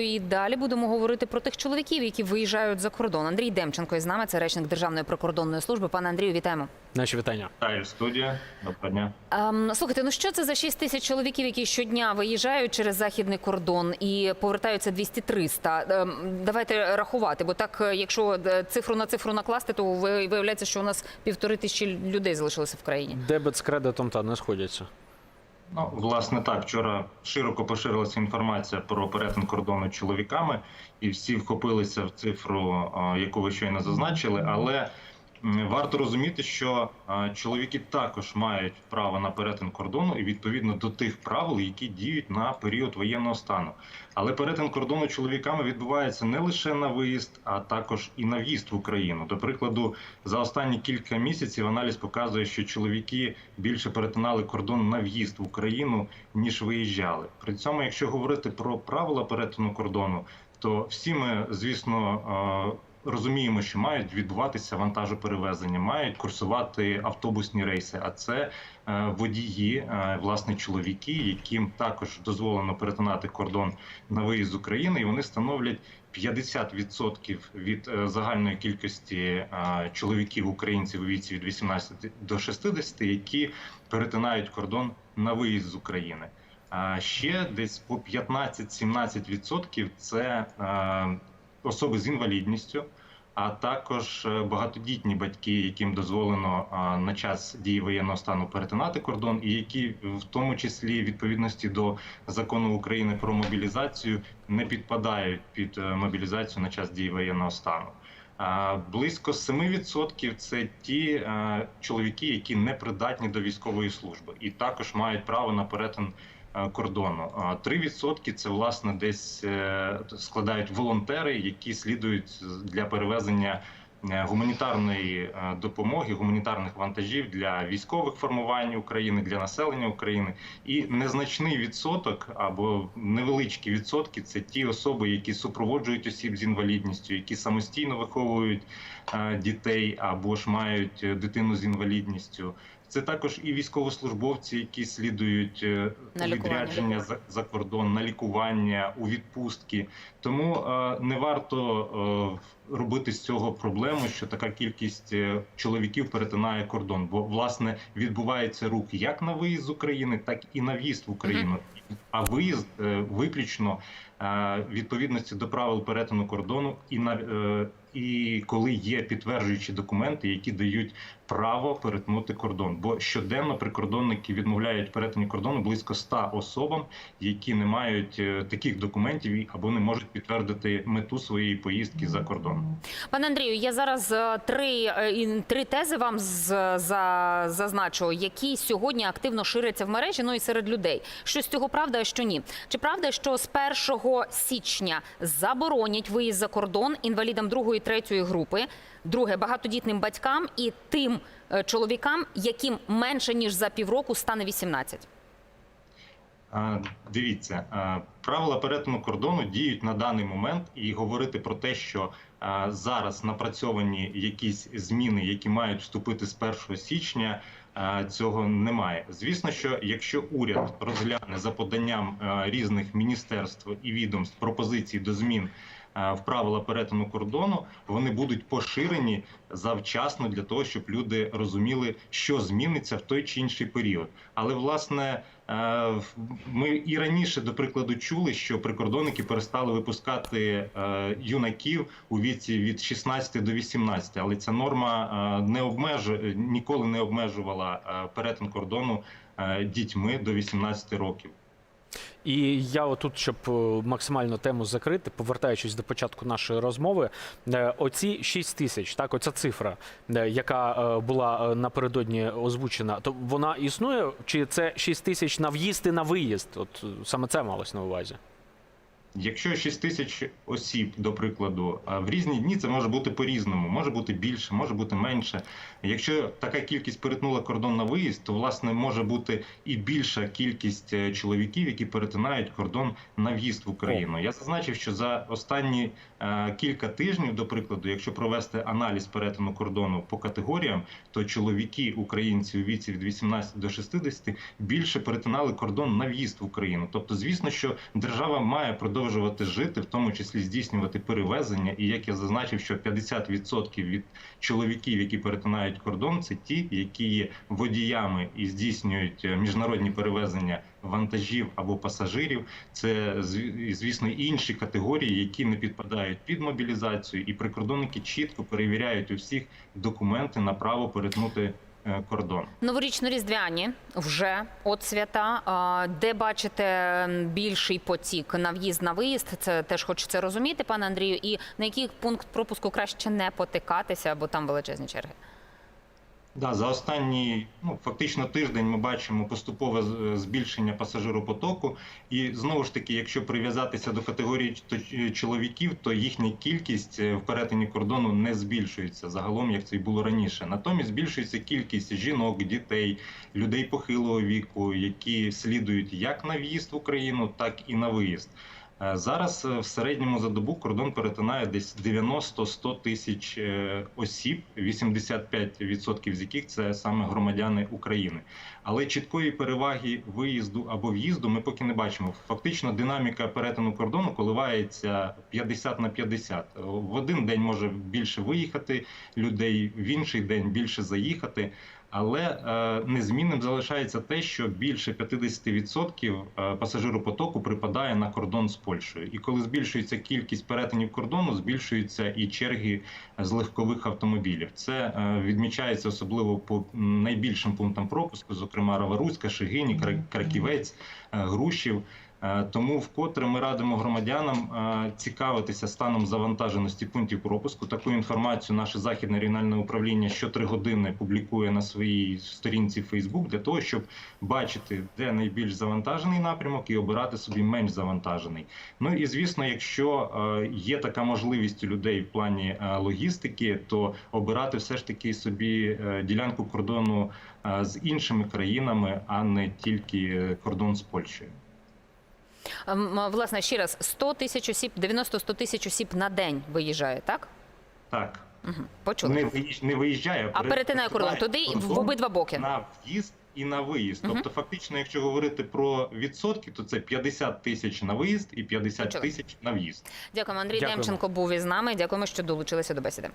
І далі будемо говорити про тих чоловіків, які виїжджають за кордон. Андрій Демченко із нами, це речник Державної прикордонної служби. Пане Андрію, вітаємо. Наші вітання. Вітаю студія. Доброго дня. Ем, слухайте, ну що це за 6 тисяч чоловіків, які щодня виїжджають через західний кордон і повертаються 200-300? Ем, давайте рахувати, бо так, е, якщо е, цифру на цифру накласти, то виявляється, що у нас півтори тисячі людей залишилося в країні. Дебет з кредитом та не сходяться. Ну, власне, так, вчора широко поширилася інформація про перетин кордону чоловіками, і всі вхопилися в цифру, яку ви щойно зазначили. Але варто розуміти, що чоловіки також мають право на перетин кордону і відповідно до тих правил, які діють на період воєнного стану. Але перетин кордону чоловіками відбувається не лише на виїзд, а також і на в'їзд в Україну. До прикладу, за останні кілька місяців аналіз показує, що чоловіки більше перетинали кордон на в'їзд в Україну ніж виїжджали. При цьому, якщо говорити про правила перетину кордону, то всі ми, звісно. Розуміємо, що мають відбуватися вантажоперевезення, мають курсувати автобусні рейси. А це е, водії, е, власне, чоловіки, яким також дозволено перетинати кордон на виїзд з України, і вони становлять 50% від е, загальної кількості чоловіків українців у віці від 18 до 60, які перетинають кордон на виїзд з України. А ще десь по 15-17% це особи з інвалідністю, а також е, багатодітні батьки, яким дозволено на час дії воєнного стану перетинати кордон, і які в тому числі відповідності до закону України про мобілізацію не підпадають під е, мобілізацію на час дії воєнного стану. Близько 7% – це ті е, чоловіки, які не придатні до військової служби, і також мають право на перетин е, кордону. А 3% – це власне десь е, складають волонтери, які слідують для перевезення гуманітарної е, допомоги, гуманітарних вантажів для військових формувань України, для населення України. І незначний відсоток або невеличкі відсотки це ті особи, які супроводжують осіб з інвалідністю, які самостійно виховують е, дітей або ж мають е, дитину з інвалідністю. Це також і військовослужбовці, які слідують е, На відрядження за, за кордон, на лікування, у відпустки. Тому е, не варто е, робити з цього проблему, що така кількість е, чоловіків перетинає кордон. Бо власне відбувається рух як на виїзд з України, так і на в'їзд в Україну. А виїзд е, виключно е, відповідності до правил перетину кордону, і на і коли є підтверджуючі документи, які дають право перетнути кордон. Бо щоденно прикордонники відмовляють перетині кордону близько 100 особам, які не мають е, таких документів або не можуть підтвердити мету своєї поїздки за кордон. Пане Андрію, я зараз е, три, е, три тези вам з- за, зазначу, які сьогодні активно ширяться в мережі, ну і серед людей. Що з цього правда, а що ні? Чи правда, що з 1 січня заборонять виїзд за кордон інвалідам другої третьої групи, друге багатодітним батькам і тим е, чоловікам, яким менше ніж за півроку стане 18? Дивіться, правила перетину кордону діють на даний момент, і говорити про те, що зараз напрацьовані якісь зміни, які мають вступити з 1 січня. Цього немає. Звісно, що якщо уряд розгляне за поданням різних міністерств і відомств пропозиції до змін в правила перетину кордону, вони будуть поширені завчасно для того, щоб люди розуміли, що зміниться в той чи інший період. Але власне е, ми і раніше, до прикладу, чули, що прикордонники перестали випускати е, юнаків у віці від 16 до 18, але ця норма е, не обмежує ніколи не обмежувала е, перетин кордону е, дітьми до 18 років. І я отут, щоб е, максимально тему закрити, повертаючись до початку нашої розмови, е, оці 6 тисяч, так, оця цифра, е, яка була напередодні озвучена, то вона існує? Чи це 6 тисяч на в'їзд і на виїзд? От саме це малось на увазі. Якщо 6 тисяч осіб, до прикладу, в різні дні це може бути по-різному, може бути більше, може бути менше. Якщо така кількість перетнула кордон на виїзд, то власне може бути і більша кількість е, чоловіків, які перетинають кордон на в'їзд в Україну. Я зазначив, що за останні е, кілька тижнів, до прикладу, якщо провести аналіз перетину кордону по категоріям, то чоловіки українці у віці від 18 до 60 більше перетинали кордон на в'їзд в Україну. Тобто, звісно, що держава має продовжувати продовжувати жити, в тому числі здійснювати перевезення. І як я зазначив, що 50% від чоловіків, які перетинають кордон, це ті, які є водіями і здійснюють е, міжнародні перевезення вантажів або пасажирів. Це звісно інші категорії, які не підпадають під мобілізацію, і прикордонники чітко перевіряють у всіх документи на право перетнути кордон. Новорічно-різдвяні вже от свята. Де бачите більший потік на в'їзд на виїзд? Це теж хочеться розуміти, пане Андрію. І на який пункт пропуску краще не потикатися, бо там величезні черги? Да, за останній ну фактично тиждень ми бачимо поступове збільшення пасажиропотоку. І знову ж таки, якщо прив'язатися до категорії чоловіків, то їхня кількість е, в перетині кордону не збільшується загалом, як це й було раніше. Натомість збільшується кількість жінок, дітей, людей похилого віку, які слідують як на в'їзд в Україну, так і на виїзд. Е, Зараз е, в середньому за добу кордон перетинає десь 90-100 тисяч е, осіб, 85% з яких це саме громадяни України. Але чіткої переваги виїзду або в'їзду ми поки не бачимо. Фактично, динаміка перетину кордону коливається 50 на 50. В один день може більше виїхати людей, в інший день більше заїхати. Але е, незмінним залишається те, що більше 50% е, пасажиропотоку припадає на кордон з Польщею. І коли збільшується кількість перетинів кордону, збільшуються і черги з легкових автомобілів. Це е, відмічається особливо по найбільшим пунктам пропуску, зокрема Раваруська, Шегині, Кра- Краківець, е, Грушів. Е, Тому вкотре ми радимо громадянам е, цікавитися станом завантаженості пунктів пропуску. Таку інформацію наше західне регіональне управління щотри години публікує на своїй сторінці Facebook для того, щоб бачити, де найбільш завантажений напрямок, і обирати собі менш завантажений. Ну і звісно, якщо е, є така можливість у людей в плані логістики, то обирати все ж таки собі ділянку кордону з іншими країнами, а не тільки кордон з Польщею. Ем, Власне, ще раз, 100 тисяч осіб, 90-100 тисяч осіб на день виїжджає, так? Так, Угу. Почули. не виїж- не виїжджає, А перетинає кордон туди і в обидва боки. на в'їзд і на виїзд. Мгм. Тобто, фактично, якщо говорити про відсотки, то це 50 тисяч на виїзд і 50 Почули. тисяч на в'їзд. Дякуємо. Андрій Дякуємо. Демченко був із нами. Дякуємо, що долучилися до бесіди.